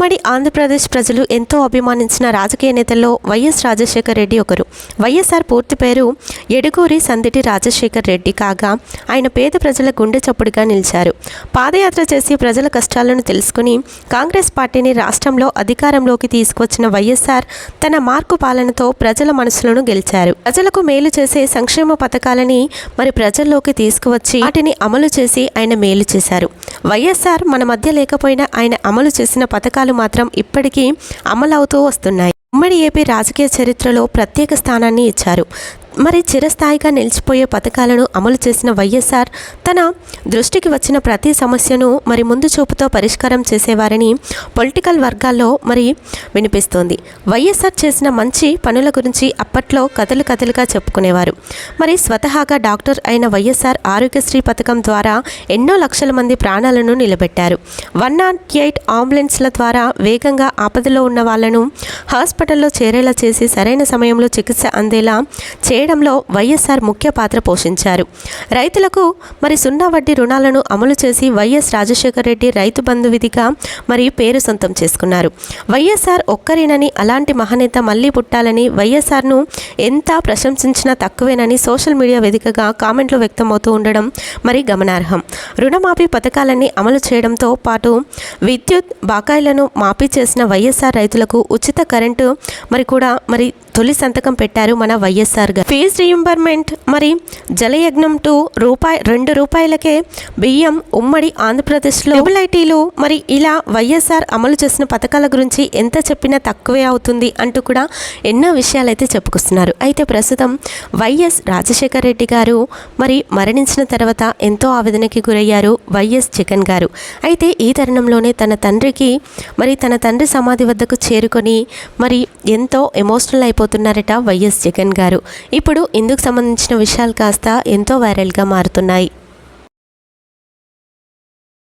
ఉమ్మడి ఆంధ్రప్రదేశ్ ప్రజలు ఎంతో అభిమానించిన రాజకీయ నేతల్లో వైఎస్ రాజశేఖర్ రెడ్డి ఒకరు. వైఎస్ఆర్ పూర్తి పేరు ఎడుగూరి సందిటి రాజశేఖర్ రెడ్డి కాగా ఆయన పేద ప్రజల గుండె చప్పుడుగా నిలిచారు. పాదయాత్ర చేసి ప్రజల కష్టాలను తెలుసుకుని కాంగ్రెస్ పార్టీని రాష్ట్రంలో అధికారంలోకి తీసుకువచ్చిన వైఎస్ఆర్ తన మార్కు పాలనతో ప్రజల మనసులను గెలిచారు. ప్రజలకు మేలు చేసే సంక్షేమ పథకాలని మరి ప్రజల్లోకి తీసుకువచ్చి వాటిని అమలు చేసి ఆయన మేలు చేశారు. వైఎస్ఆర్ మన మధ్య లేకపోయినా ఆయన అమలు చేసిన పథకాలు మాత్రం ఇప్పటికీ అమలవుతూ వస్తున్నాయి. ఉమ్మడి ఏపీ రాజకీయ చరిత్రలో ప్రత్యేక స్థానాన్ని ఇచ్చారు. మరి చిరస్థాయిగా నిలిచిపోయే పథకాలను అమలు చేసిన వైఎస్ఆర్ తన దృష్టికి వచ్చిన ప్రతి సమస్యను మరి ముందు చూపుతో పరిష్కారం చేసేవారని పొలిటికల్ వర్గాల్లో మరి వినిపిస్తోంది. వైఎస్ఆర్ చేసిన మంచి పనుల గురించి అప్పట్లో కథలు కథలుగా చెప్పుకునేవారు. మరి స్వతహాగా డాక్టర్ అయిన వైఎస్ఆర్ ఆరోగ్యశ్రీ పథకం ద్వారా ఎన్నో లక్షల మంది ప్రాణాలను నిలబెట్టారు. వన్ నాట్ ఎయిట్ అంబులెన్స్ల ద్వారా వేగంగా ఆపదలో ఉన్న వాళ్ళను హాస్పిటల్లో చేరేలా చేసి సరైన సమయంలో చికిత్స అందేలా చే చేయడంలో వైఎస్ఆర్ ముఖ్య పాత్ర పోషించారు. రైతులకు మరి సున్నా వడ్డీ రుణాలను అమలు చేసి వైఎస్ రాజశేఖర రెడ్డి రైతు బంధు విధిగా మరి పేరు సొంతం చేసుకున్నారు. వైఎస్ఆర్ ఒక్కరేనని అలాంటి మహనేత మళ్ళీ పుట్టాలని వైఎస్ఆర్ను ఎంత ప్రశంసించినా తక్కువేనని సోషల్ మీడియా వేదికగా కామెంట్లు వ్యక్తమవుతూ ఉండడం మరి గమనార్హం. రుణమాఫీ పథకాలన్నీ అమలు చేయడంతో పాటు విద్యుత్ బాకాయిలను మాఫీ చేసిన వైఎస్ఆర్ రైతులకు ఉచిత కరెంటు మరి కూడా మరి తొలి సంతకం పెట్టారు మన వైఎస్ఆర్ గారు. ఫీజ్ రీయింబర్మెంట్ మరి జలయజ్ఞం టు రూపాయి రెండు రూపాయలకే బియ్యం ఉమ్మడి ఆంధ్రప్రదేశ్లో ఐటీలు మరి ఇలా వైఎస్ఆర్ అమలు చేసిన పథకాల గురించి ఎంత చెప్పినా తక్కువే అవుతుంది అంటూ కూడా ఎన్నో విషయాలైతే చెప్పుకొస్తున్నారు. అయితే ప్రస్తుతం వైఎస్ రాజశేఖర్ రెడ్డి గారు మరి మరణించిన తర్వాత ఎంతో ఆవేదనకి గురయ్యారు వైఎస్ జగన్ గారు. అయితే ఈ తరుణంలోనే తన తండ్రికి మరి తన తండ్రి సమాధి వద్దకు చేరుకొని మరి ఎంతో ఎమోషనల్ అయిపోతున్నారట వైఎస్ జగన్ గారు. ఇప్పుడు ఇందుకు సంబంధించిన విషయాలు కాస్త ఎంతో వైరల్గా మారుతున్నాయి.